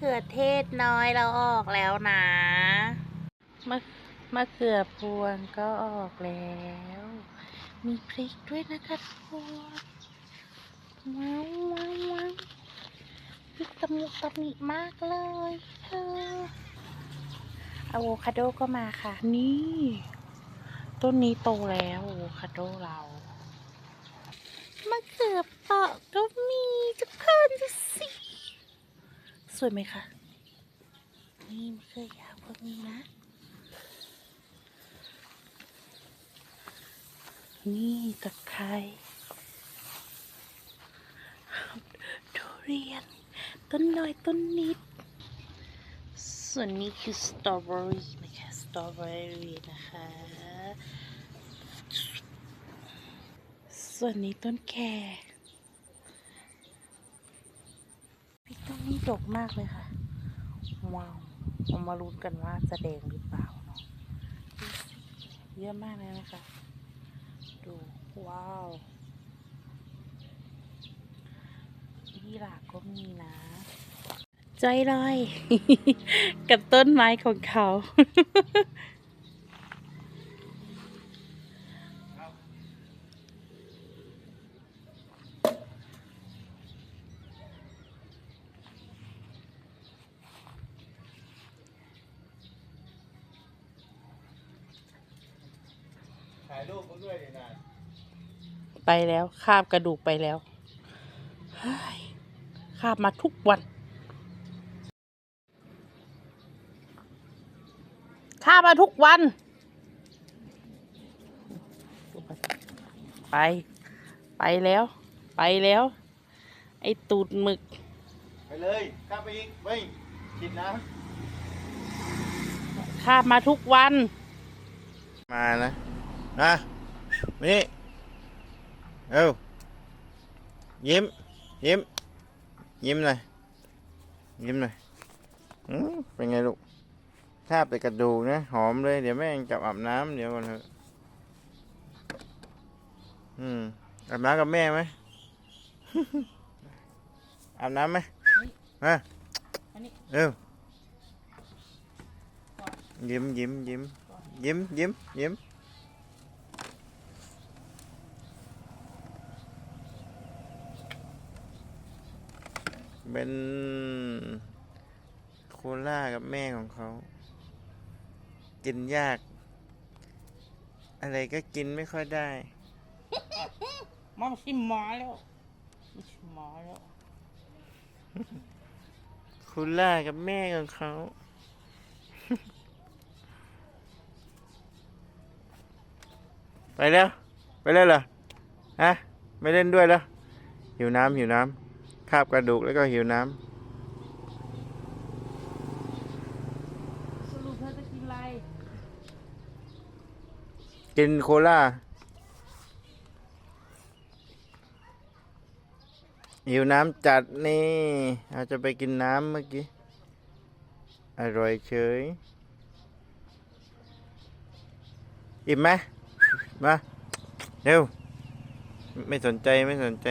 เขือเทศน้อยเราออกแล้วนะมะมะเขือพวงก็ออกแล้ว มีพริกด้วยนะคะทุกคนว้าวว้าวว้าวพริกตะมุตะมิมากเลยเธออะโวคาโดก็มาค่ะ นี่ ต้นนี้โตแล้วอะโวคาโดเรามะเขือเปราะก็มีทุกคนดูสิ สวยไหมคะ นี่มะเขือยาวพวก็มีนะ นี่ตะไคร้ทุเรียน ต้นน้อยต้นนิด ส่วนนี้คือสตรอเบอรี่นะคะ สตรอเบอรี่นะคะ ส่วนนี้ต้นแคร พริกต้นนี้ดกมากเลยค่ะว้าวเรามาลุ้นกันว่าจะแดงหรือเปล่าเนาะเยอะมากเลยนะคะ ดูว้าวยี่หร่าก็มีนะใจลอย กับต้นไม้ของเขาายรูปมาด้วยดินะไปแล้วคาบกระดูกไปแล้วเฮ้ยคาบมาทุกวันคาบมาทุกวัน ไป ไปแล้ว ไปแล้ว ไอ้ตูดหมึก ไปเลยข้ามไปอีกไม่คิดนะคาบมาทุกวัน มานะ นะนี่เอ้ายิ้ม ยิ้ม ยิ้มหน่อยยิ้มหน่อยอืมเป็นไงลูกทาบแต่กระดูกนะ หอมเลย เดี๋ยวแม่งจับอาบน้ำเดี๋ยวก่อนเถอะอืมอาบน้ำกับแม่ไหมอาบน้ำไหมมาอันนี้เอ้ายิ้มยิ้มยิ้มยิ้มยิ้มยิ้ม เป็นโคล่ากับแม่ของเขา กินยาก อะไรก็กินไม่ค่อยได้มาชิมหมอแล้วมาชิมหมอแล้วโคูล่ากับแม่ของเขาไปแล้ว ไปแล้วเหรอฮะไม่เล่นด้วยแล้วหิวน้ำหิวน้ำ คาบกระดูกแล้วก็หิวน้สรุปเธอจะกินอะไรำกินโคล่าหิวน้ำจัดนี่เราจะไปกินน้ำเมื่อกี้ อร่อยเฉย อิ่มไหมมา เร็ว ไม่สนใจไม่สนใจ